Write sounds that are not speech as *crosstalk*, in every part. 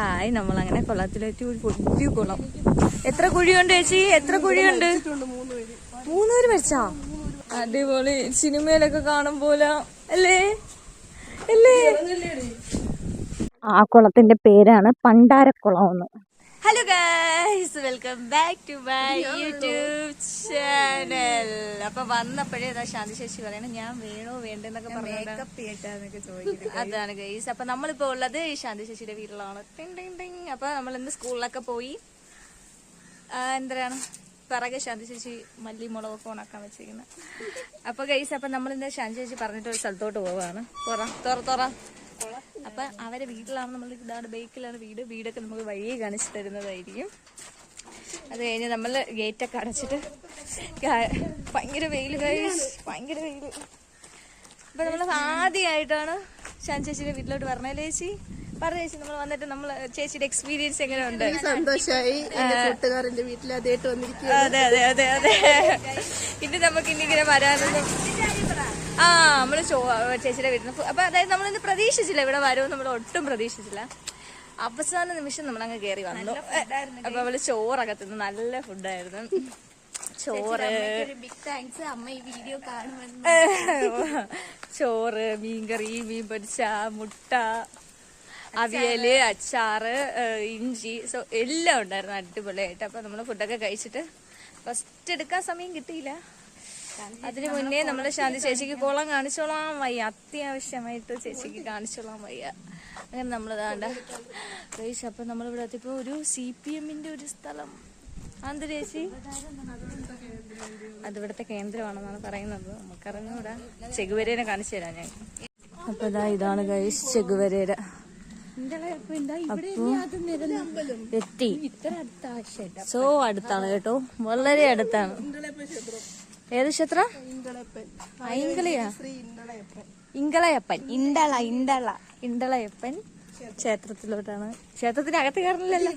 Hi നമ്മൾ അങ്ങനെ കുളത്തിലെത്തി ഒരു വലിയ കുളം എത്ര കുഴിയുണ്ട് ചേച്ചി? എത്ര കുഴിയുണ്ട്? മൂന്ന് പേര് മരിച്ചാ? അടിപൊളി. സിനിമയിലൊക്കെ കാണും പോലെ അല്ലേ? അല്ലേ? ആ കുളത്തിന്റെ പേരാണ് പണ്ടാരക്കുളം എന്ന്. Guys welcome back to my YouTube channel അപ്പൊ വന്നപ്പോഴേ ഇതാ ശാന്തി ശേഷി പറയണ ഞാൻ വേണോ വേണ്ടെന്നൊക്കെ പറഞ്ഞിട്ട് അതാണ് ഗൈസ് അപ്പൊ നമ്മളിപ്പോ ഉള്ളത് ഈ ശാന്തി ശേഷിയുടെ വീട്ടിലാണ് അപ്പൊ നമ്മൾ ഇന്ന് സ്കൂളിലൊക്കെ പോയി. എന്താണ് പിറകെ ശാന്തി ചേച്ചി മല്ലി മുളകൊക്കെ ഉണക്കാൻ വെച്ചിരിക്കുന്നത് അപ്പൊ ഗൈസ് അപ്പൊ നമ്മൾ ഇന്ന് ശാന്തി ചേച്ചി പറഞ്ഞിട്ട് ഒരു സ്ഥലത്തോട്ട് പോവാണ്. തുറ തുറ തുറ. അപ്പൊ അവരെ വീട്ടിലാണ് നമ്മൾ ഇതാണ് ബേക്കിലാണ് വീട്. വീടൊക്കെ നമുക്ക് വഴിയെ കാണിച്ചു തരുന്നതായിരിക്കും. അത് കഴിഞ്ഞ് നമ്മൾ ഗേറ്റൊക്കെ അടച്ചിട്ട് ഭയങ്കര വെയിൽ ഭയങ്കര വെയിൽ അപ്പൊ നമ്മൾ ആദ്യമായിട്ടാണ് ഷാൻ ചേച്ചിയുടെ വീട്ടിലോട്ട് പറഞ്ഞത് ചേച്ചി? പറഞ്ഞ ചേച്ചി നമ്മൾ വന്നിട്ട് നമ്മൾ ചേച്ചിയുടെ എക്സ്പീരിയൻസ് എങ്ങനെ ഉണ്ട് സന്തോഷമായി കൂട്ടുകാരന്റെ വീട്ടിൽ അതായിട്ട് വന്നിരിക്കുക അതെ അതെ അതെ അതെ. ഇനി നമുക്ക് ഇനി ഇങ്ങനെ വരാനൊന്നും ആ നമ്മൾ ചേച്ചിയുടെ വീട്ടിൽ നിന്ന് അപ്പൊ അതായത് നമ്മളിന്ന് പ്രതീക്ഷിച്ചില്ല ഇവിടെ വരുമെന്ന് നമ്മൾ ഒട്ടും പ്രതീക്ഷിച്ചില്ല. അവസാന നിമിഷം നമ്മൾ അങ്ങ് കയറി വന്നു അപ്പൊ അവൾ ചോറൊക്കെ തിന്നു നല്ല ഫുഡായിരുന്നു. *laughs* ചോറ്. ചോറ് മീൻകറി മീൻ പൊരിച്ച മുട്ട അവിയൽ അച്ചാറ് ഇഞ്ചി. സോ എല്ലാം ഉണ്ടായിരുന്നു. അടിപൊളിയായിട്ട്. അപ്പൊ നമ്മൾ ഫുഡൊക്കെ കഴിച്ചിട്ട് ഫസ്റ്റ് എടുക്കാൻ സമയം കിട്ടിയില്ല. അതിനു മുന്നേ നമ്മൾ ശാന്തി ചേച്ചിക്ക് കുളം കാണിച്ചോളാം വയ്യ. അത്യാവശ്യമായിട്ട് ചേച്ചിക്ക് കാണിച്ചോളാം വയ്യ. അങ്ങനെ നമ്മൾ ഇതാണ്ട കഴിച്ചു അപ്പൊ നമ്മളിവിടെ എത്തിപ്പോ ഒരു സി പി എമ്മിന്റെ ഒരു സ്ഥലം. ആന്ത് ചേച്ചി? അതിവിടത്തെ കേന്ദ്രമാണെന്നാണ് പറയുന്നത്. നമുക്കറിഞ്ഞൂടാ. ചെകുവരേനെ കാണിച്ചു തരാം ഞാൻ. അപ്പൊ ഇതാ ഇതാണ് ഗൈസ് ചെകുവരേര എത്തി. സോ അടുത്താണ് കേട്ടോ. വളരെ അടുത്താണ്. ഏത് ക്ഷേത്രം? ഐങ്കളിയാ ഇങ്കളയപ്പൻ. ഇണ്ടള ഇണ്ടള. ഇണ്ടളയപ്പൻ ക്ഷേത്രത്തിലോട്ടാണ്. ക്ഷേത്രത്തിനകത്ത് കയറുന്നില്ലല്ലോ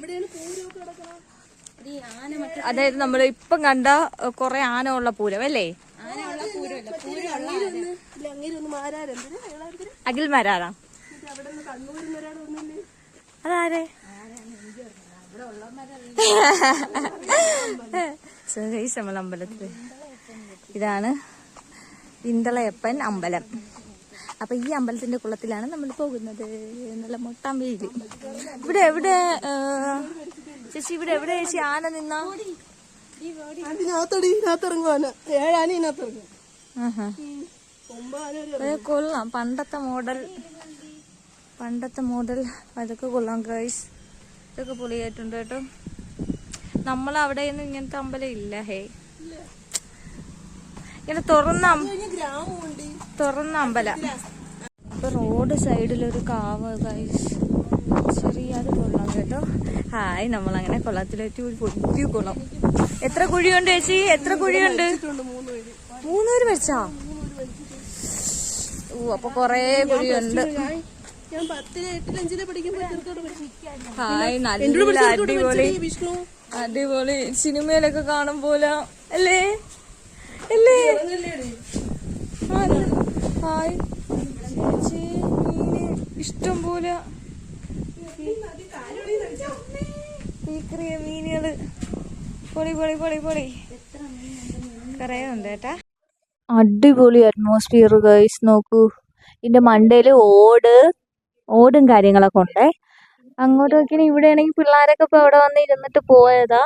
അതായത് നമ്മൾ ഇപ്പം കണ്ട കുറെ ആന. ഉള്ള പൂരം അല്ലേ അഖിൽ മാരാറാ അതാരെ? നമ്മൾ അമ്പലത്തിൽ *laughs* ഇതാണ് ഇന്തളയപ്പൻ അമ്പലം. അപ്പൊ ഈ അമ്പലത്തിന്റെ കുളത്തിലാണ് നമ്മൾ പോകുന്നത്. നല്ല മൊട്ടാൻ വെയിൽ ഇവിടെ എവിടെ ചേച്ചി ഇവിടെ എവിടെ ചേച്ചി? ആന നിന്നാ? അതിനകത്തോടി ഏഴാന കൊള്ളാം. പണ്ടത്തെ മോഡൽ പണ്ടത്തെ മോഡൽ. അതൊക്കെ കൊള്ളാം ഗൈസ് ഇതൊക്കെ പൊളിയായിട്ടുണ്ട് കേട്ടോ. നമ്മളവിടെയൊന്നും ഇങ്ങനത്തെ അമ്പലം ഇല്ല ഹേ. ഇങ്ങനെ തുറന്ന തുറന്ന അമ്പല. അപ്പൊ റോഡ് സൈഡിലൊരു കാവ് ഗൈസ് ചെറിയ അത് കൊള്ളാം കേട്ടോ. ഹായ് നമ്മളങ്ങനെ കുളത്തിലെത്തി ഒരു വലിയ കുളം എത്ര കുഴിയുണ്ട് ചേച്ചി? എത്ര കുഴിയുണ്ട്? മൂന്നൂര് വെച്ചാ ഓ അപ്പൊ കൊറേ കുഴിയുണ്ട്. ഹായ് നല്ല അടിപൊളി. അടിപൊളി. സിനിമയിലൊക്കെ കാണും പോലെ അല്ലേ. ഹായ് ചേച്ചി ഇഷ്ടം പോലെ മീനുകൾ. പൊളി പൊളി പൊളി പൊളി. കറയുന്നുണ്ട് കേട്ടാ. അടിപൊളി അറ്റ്മോസ്ഫിയർ ഗൈസ് നോക്കൂ. ഇതിന്റെ മണ്ടയിൽ ഓട് ഓടും കാര്യങ്ങളൊക്കെ ഉണ്ടേ. അങ്ങോട്ടൊക്കെ ഇവിടെ ആണെങ്കിൽ പിള്ളേരൊക്കെ ഇപ്പൊ അവിടെ വന്ന് ഇരുന്നിട്ട് പോയതാ.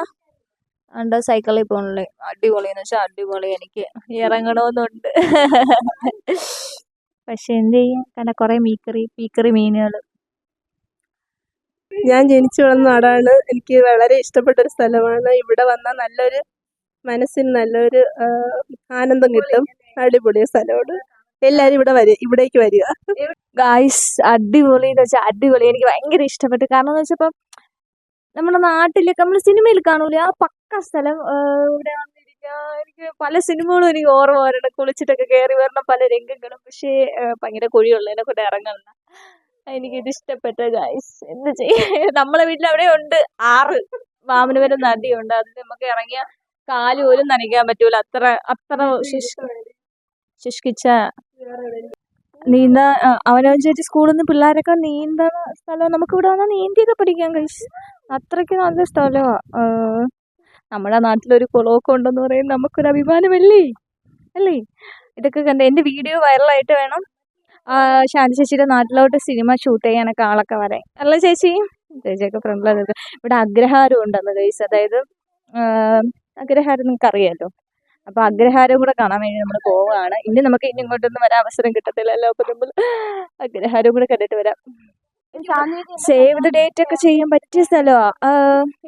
അണ്ട സൈക്കിളിൽ പോകണല്ലേ അടിപൊളി എന്ന് വെച്ചാൽ അടിപൊളി. എനിക്ക് ഇറങ്ങണമെന്നുണ്ട് പക്ഷെ എന്ത് ചെയ്യാൻ കാരണം കൊറേ മീക്കറി പീക്കറി മീനുകൾ ഞാൻ ജനിച്ചു വളർന്ന നാടാണ് എനിക്ക് വളരെ ഇഷ്ടപ്പെട്ട ഒരു സ്ഥലമാണ്. ഇവിടെ വന്നാൽ നല്ലൊരു മനസ്സിന് നല്ലൊരു ആനന്ദം കിട്ടും. അടിപൊളി സ്ഥലമാണ്. എല്ലാരും ഇവിടെ വരിക ഇവിടേക്ക് വരിക. ഗായ്സ് അടിപൊളി എന്ന് വെച്ചാൽ അടിപൊളി. എനിക്ക് ഭയങ്കര ഇഷ്ടപ്പെട്ടു. കാരണം എന്ന് വെച്ചപ്പോ നമ്മുടെ നാട്ടിലൊക്കെ നമ്മൾ സിനിമയിൽ കാണൂലേ ആ പക്ക സ്ഥലം ഇവിടെ വന്നിരിക്കുക എനിക്ക് പല സിനിമകളും എനിക്ക് ഓർമ്മ വരണം കുളിച്ചിട്ടൊക്കെ കയറി വരണം പല രംഗങ്ങളും. പക്ഷേ ഭയങ്കര കുഴിയുള്ളതിനെ കൊണ്ട് ഇറങ്ങണം എനിക്കിത് ഇഷ്ടപ്പെട്ട ഗൈസ് എന്ത് ചെയ്യാ നമ്മളെ വീട്ടിൽ അവിടെ ഉണ്ട്. ആറ് വാമനപുരം നദിയുണ്ട് അതിൽ നമുക്ക് ഇറങ്ങിയ കാൽ പോലും നനയ്ക്കാൻ പറ്റൂല. അത്ര അത്ര ശിഷ്കിച്ച നീന്താ അവനവൻ ചേച്ചി സ്കൂളിൽ നിന്ന് പിള്ളേരൊക്കെ നീന്താ സ്ഥലം. നമുക്ക് ഇവിടെ വന്നാൽ നീന്തിയൊക്കെ പഠിക്കാം ഗൈസ് അത്രയ്ക്ക് നല്ല സ്ഥലമാണ് നമ്മുടെ നാട്ടിലൊരു കുളമൊക്കെ ഉണ്ടെന്ന് പറയുന്നത് നമുക്കൊരു അഭിമാനമല്ലേ? അല്ലേ? ഇതൊക്കെ കണ്ട് എന്റെ വീഡിയോ വൈറലായിട്ട് വേണം. ശാന്തി ചേച്ചിയുടെ നാട്ടിലോട്ട് സിനിമ ഷൂട്ട് ചെയ്യാനൊക്കെ ആളൊക്കെ വരാൻ. അല്ല ചേച്ചി? ചേച്ചിയൊക്കെ ഫ്രണ്ടിലാണ് ഇവിടെ അഗ്രഹാരം ഉണ്ടെന്ന് കഴിച്ച് അതായത് അഗ്രഹാരം നിങ്ങൾക്ക് അറിയാമല്ലോ അപ്പൊ അഗ്രഹാരം കൂടെ കാണാൻ വേണ്ടി നമ്മൾ പോവുകയാണ് ഇനി നമുക്ക് ഇനി ഇങ്ങോട്ടൊന്നും വരാൻ അവസരം കിട്ടത്തില്ലല്ലോ. അപ്പൊ നമ്മൾ അഗ്രഹാരം കൂടെ കണ്ടിട്ട് വരാം. സേവ് ദ ഡേറ്റ് ഒക്കെ ചെയ്യാൻ പറ്റിയ സ്ഥലമാണ്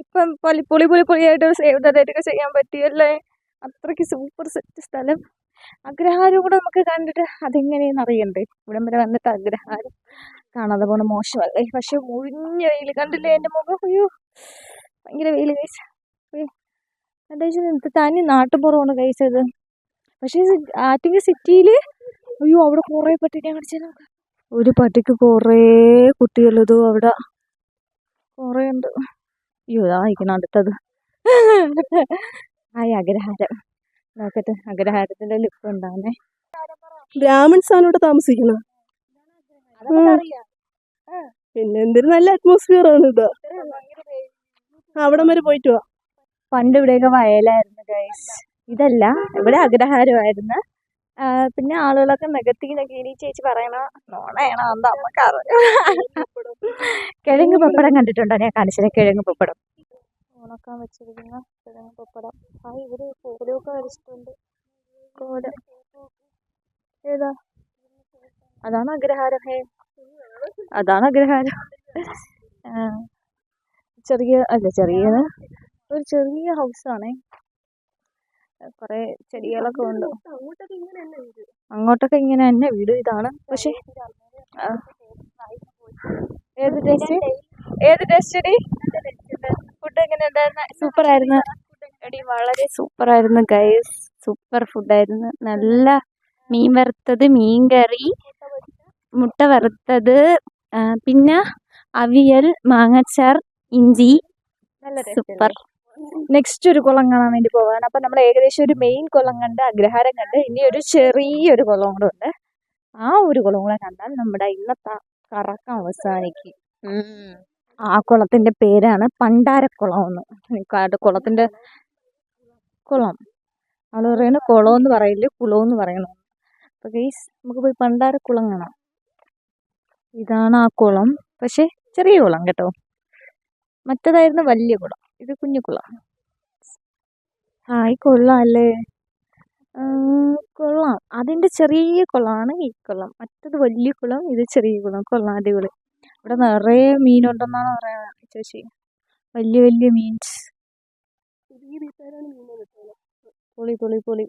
ഇപ്പം പൊളി പൊളി പൊളി പൊളിയായിട്ട് സേവ് ദ ഡേറ്റ് ഒക്കെ ചെയ്യാൻ പറ്റിയല്ലേ? അത്രയ്ക്ക് സൂപ്പർ സെറ്റ് സ്ഥലം. അഗ്രഹാരം കൂടെ നമുക്ക് കണ്ടിട്ട് അതെങ്ങനെയെന്ന് അറിയണ്ടേ? ഇവിടം വരെ വന്നിട്ട് അഗ്രഹാരം കാണാതെ പോണ മോശമല്ലേ? പക്ഷെ മുഴിഞ്ഞ വെയിൽ കണ്ടില്ലേ എന്റെ മുഖം? അയ്യോ ഭയങ്കര വെയിൽ കഴിച്ച എന്താ തനി നാട്ടുപുറമാണ് കഴിച്ചത് പക്ഷേ ആറ്റിങ്ങ സിറ്റിയിൽ അയ്യോ അവിടെ കുറേ പട്ടിണിയാണ് കടിച്ചത് നമുക്ക്. ഒരു പട്ടിക്ക് കുറേ കുട്ടികളത് അവിടെ കുറേ ഉണ്ട് അയ്യോ ഇതായിരിക്കണം അടുത്തത്. ആയി അഗ്രഹാരം. നോക്കട്ടെ അഗ്രഹാരത്തിന്റെ ലിപ്പ് ഉണ്ടാകുന്നേ ബ്രാഹ്മിൺസ് ആണ് ഇവിടെ താമസിക്കുന്നത് പിന്നെ എന്തൊരു നല്ല അറ്റ്മോസ്ഫിയർ ആണ് ഇത്. അവിടം വരെ പോയിട്ട് വാ. പണ്ട് ഇവിടെയൊക്കെ വയലായിരുന്നു ഗൈസ് ഇതല്ല ഇവിടെ അഗ്രഹാരമായിരുന്നു പിന്നെ ആളുകളൊക്കെ നികത്തിന്നൊക്കെ ഇനി ചേച്ചി പറയണ നോണയാണോ എന്താ അമ്മയ്ക്ക് കിഴങ്ങ് പപ്പടം കണ്ടിട്ടുണ്ടോ? ഞാൻ കാണിച്ചത് കിഴങ്ങ് പപ്പടം. ഉണക്കാൻ വെച്ചിരിക്കുന്ന കിഴങ്ങ് പപ്പടം. ആ ഇവർ കോലൊക്കെ വരച്ചിട്ടുണ്ട് കോല ഏതാ? അതാണ് അഗ്രഹാരം. ഹേ. അതാണ് അഗ്രഹാരം. ചെറിയ അല്ല ചെറിയത് ഒരു ചെറിയ ഹൗസാണേ കുറെ ചെടികളൊക്കെ ഉണ്ട്. അങ്ങോട്ടൊക്കെ ഇങ്ങനെ തന്നെ വീട് ഇതാണ്. പക്ഷെ. ഏത് ടേസ്റ്റ് ഏത് ടേസ്റ്റ് ഫുഡ് എങ്ങനെ ഉണ്ടായിരുന്നു സൂപ്പർ ആയിരുന്നു എടി? വളരെ സൂപ്പർ ആയിരുന്നു ഗൈസ് സൂപ്പർ ഫുഡായിരുന്നു നല്ല മീൻ വറുത്തത് മീൻ കറി മുട്ട വറുത്തത് പിന്നെ അവിയൽ മാങ്ങച്ചാർ ഇഞ്ചി. സൂപ്പർ നെക്സ്റ്റ് ഒരു കുളം കാണാൻ വേണ്ടി പോവാണ്. അപ്പൊ നമ്മൾ ഏകദേശം ഒരു മെയിൻ കുളം കണ്ട് അഗ്രഹാരം കണ്ട് ഇനി ഒരു ചെറിയൊരു കുളം കൂടെ ഉണ്ട്. ആ ഒരു കുളം കൂടെ കണ്ടാൽ നമ്മുടെ ഇന്നത്തെ കറക്കം അവസാനിക്കും. ആ കുളത്തിന്റെ പേരാണ് പണ്ടാരക്കുളം എന്ന്. കുളത്തിന്റെ കുളം. ആൾ പറയുന്നത് കുളം എന്ന് പറയില്ല? കുളം എന്ന് പറയണു അപ്പൊ ഗൈസ് നമുക്ക് പോയി പണ്ടാരക്കുളം കാണാം. ഇതാണ് ആ കുളം. പക്ഷെ ചെറിയ കുളം കേട്ടോ. മറ്റേതായിരുന്നു വലിയ കുളം. ഇത് കുഞ്ഞു കുളം. ഹായ് കൊള്ളാം അല്ലേ? ആ, കൊള്ളാം. അതിന്റെ ചെറിയ കുളമാണ് ഈ കുളം. മറ്റത് വലിയ കുളം ഇത് ചെറിയ കുളം. കൊള്ളാം അടിപൊളി. ഇവിടെ നിറയെ മീനുണ്ടെന്നാണ് പറയുന്നത്. ചേച്ചി വലിയ വലിയ മീൻസ്. പൊളി പൊളി പൊളി.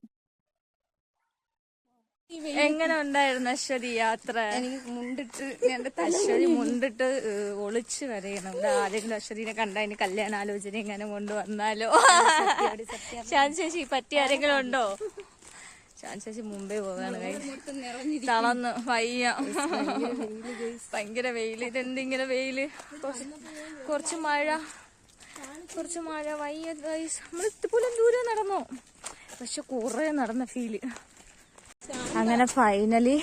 എങ്ങനെ ഉണ്ടായിരുന്നു അശ്വതി യാത്ര? എനിക്ക് മുണ്ടിട്ട് എന്റെ അശ്വതി മുണ്ടിട്ട് ഒളിച്ച് വരയണം. ഇവിടെ ആരെങ്കിലും അശ്വതിനെ കണ്ട ഇനി കല്യാണ ആലോചന എങ്ങനെ കൊണ്ടുവന്നാലോ ശാന്തി ചേച്ചി പറ്റിയ ആരെങ്കിലും ഉണ്ടോ? ശാന്തി ചേച്ചി മുമ്പേ പോകാണ് തളന്ന് വയ്യ. ഭയങ്കര വെയിൽ. ഇതെന്തിങ്ങനെ വെയിൽ? കുറച്ച് മഴ കുറച്ച് മഴ. വയ്യ നമ്മൾ ഇതുപോലെ ദൂരെ നടന്നു. പക്ഷെ കുറെ നടന്ന ഫീൽ അങ്ങനെ ഫൈനലി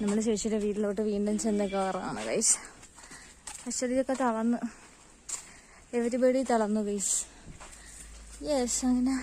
നമ്മൾ ചേച്ചിയുടെ വീട്ടിലോട്ട് വീണ്ടും ചെന്ന് കയറാണ് ഗൈസ് അശ്വതിയൊക്കെ തളർന്ന്. എവരിബഡി തളർന്നു ഗൈസ് യെസ് അങ്ങനെ